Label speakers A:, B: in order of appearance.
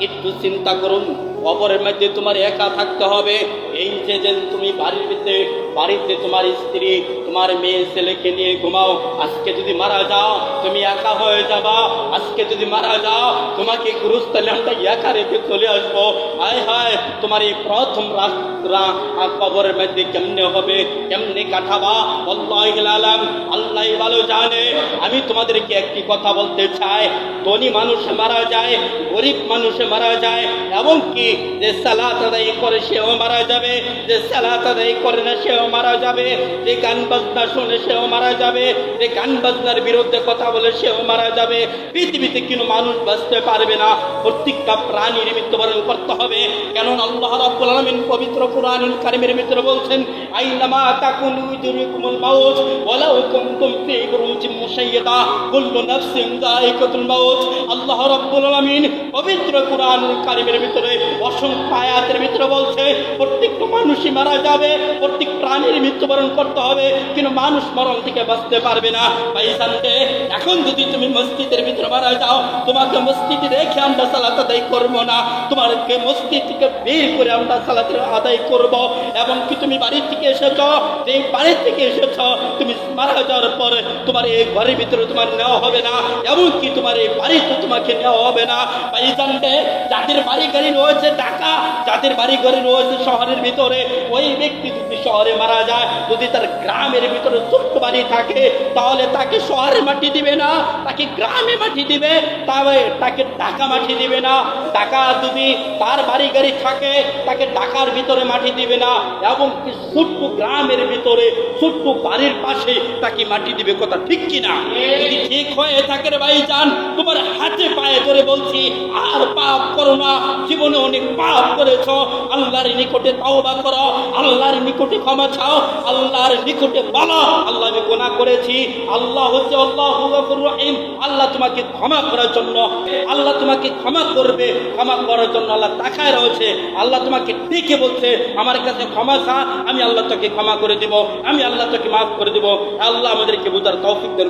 A: একটু চিন্তা করুন। কবরের মধ্যে তোমার একা থাকতে হবে। এই যে যে তুমি বাড়ির ভিতরে, বাড়িতে তোমার স্ত্রী, তোমার মেয়ে, ছেলেকে নিয়ে ঘুমাও, আজকে যদি মারা যাও, তুমি একা হয়ে যাবা। আজকে যদি মারা যাও, তোমাকে গুরুস্থানে আমরা একা রেখে চলে আসব। হায় হায়, তোমার এই প্রথম রাস্তা কবরের মধ্যে কেমনে হবে, কেমনে কাটাবা? আল্লাহ আল্লাহ ভালো জানে। আমি তোমাদেরকে একটি কথা বলতে চাই। ধনী মানুষ মারা যায়, গরিব মানুষ মারা যায় এবং কি যে সালাত আদায় করে সেও মারা যাবে, যে সালাত আদায় করে না সেও মারা যাবে, যে গান বাজনা শুনে সেও মারা যাবে, যে গান বাজনার বিরুদ্ধে কথা বলে সেও মারা যাবে। পৃথিবীতে কিন্তু মানুষ বাঁচতে পারবে না। প্রত্যেকটা প্রাণীর মৃত্যুবরণ করতে হবে। কেন আল্লাহ রাব্বুল আলামিন পবিত্র কোরআনুল কারীমের ভিতরে বলছেন, আইনামা তাকুনু ইদরিকুমুল মাউত, ওয়ালাউ কুনতুম ফি বুরুজিন মুশাইয়াদা কুল্লু যায়িকাতুল মাউত। আল্লাহ রাব্বুল আলামিন পবিত্র কোরআনুল কারিমের ভিতরে অসংখ্য আয়াতের ভিতরে বলছে প্রত্যেকটা মানুষই মারা যাবে, প্রত্যেক প্রাণীর মৃত্যুবরণ করতে হবে, কিন্তু মানুষ মরণ থেকে বাঁচতে পারবে না। ভাইজানকে, এখন যদি তুমি মসজিদের ভিতরে মারা যাও, তোমাকে মসজিদে রেখে আমরা সালাত আদায় করব না। তোমাকে মসজিদ থেকে বের করে আমরা সালাত আদায় করব। এবং কি তুমি বাড়ির থেকে এসেছ, যে বাড়ির থেকে এসেছ, তুমি মারা যাওয়ার পরে তোমার এই ঘরের ভিতরে তোমার নেওয়া হবে না। এমনকি তোমার এই বাড়িতে তোমাকে নেওয়া হবে না। ভাইজানকে, যাদের বাড়ি গাড়ি রয়েছে টাকা যাদের বাড়ি গাড়ি রয়েছে শহরের ভিতরে ওই ব্যক্তি যদি শহরে মারা যায়, যদি তার গ্রামের ভিতরে ছোট্ট বাড়ি থাকে, তাহলে তাকে শহরে মাটি দিবে না, তাকে গ্রামে মাটি দিবে তবে তাকে ঢাকা মাটি দিবে না। টাকা যদি তার বাড়ি গাড়ি থাকে, তাকে ঢাকার ভিতরে মাটি দিবে না, এবং ছোট্ট গ্রামের ভিতরে, ছোট্ট বাড়ির পাশে তাকে মাটি দিবে কথা ঠিক কিনা? যদি ঠিক হয়ে থাকে ভাই যান তোমার বলছি, আর পাপ করো না, জীবনে অনেক পাপ করেছ, আল্লাহর নিকটে তওবা করো, আল্লাহর নিকটে ক্ষমা চাও, আল্লাহর নিকটে বলো, আল্লাহ আমি গোনা করেছি, আল্লাহ হচ্ছে আল্লাহ আল্লাহ তোমাকে ক্ষমা করার জন্য, আল্লাহ তোমাকে ক্ষমা করবে, ক্ষমা করার জন্য আল্লাহ তাকায় রয়েছে, আল্লাহ তোমাকে ডেকে বলছে, আমার কাছে ক্ষমা চা, আমি আল্লাহ তোকে ক্ষমা করে দিব, আমি আল্লাহ তোকে মাফ করে দিব, আল্লাহ আমাদেরকে বুঝার তৌফিক দান